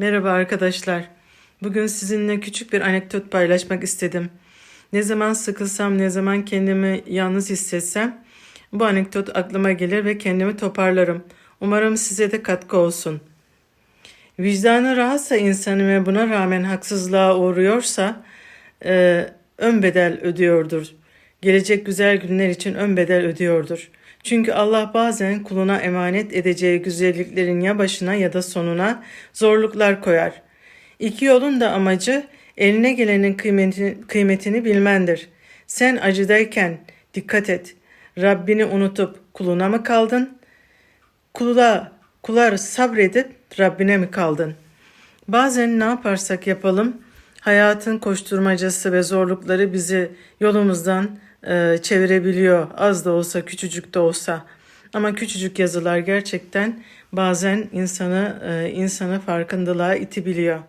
Merhaba arkadaşlar. Bugün sizinle küçük bir anekdot paylaşmak istedim. Ne zaman sıkılsam, ne zaman kendimi yalnız hissetsem bu anekdot aklıma gelir ve kendimi toparlarım. Umarım size de katkı olsun. Vicdanı rahatsa insanı ve buna rağmen haksızlığa uğruyorsa e, ön bedel ödüyordur. Gelecek güzel günler için ön bedel ödüyordur. Çünkü Allah bazen kuluna emanet edeceği güzelliklerin ya başına ya da sonuna zorluklar koyar. İki yolun da amacı eline gelenin kıymetini, kıymetini bilmendir. Sen acıdayken dikkat et. Rabbini unutup kuluna mı kaldın? Kula, kular sabredip Rabbine mi kaldın? Bazen ne yaparsak yapalım hayatın koşturmacası ve zorlukları bizi yolumuzdan e, çevirebiliyor. Az da olsa, küçücük de olsa. Ama küçücük yazılar gerçekten bazen insanı e, insanı farkındalığa itebiliyor.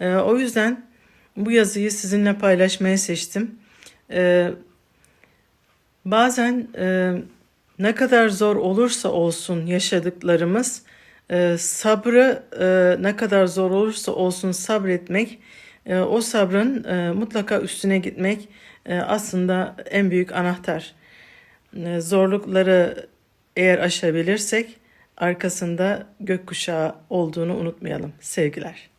E, o yüzden bu yazıyı sizinle paylaşmayı seçtim. E, bazen e, ne kadar zor olursa olsun yaşadıklarımız, e, sabrı e, ne kadar zor olursa olsun sabretmek, e, o sabrın e, mutlaka üstüne gitmek e, aslında en büyük anahtar. E, zorlukları eğer aşabilirsek arkasında gökkuşağı olduğunu unutmayalım. Sevgiler.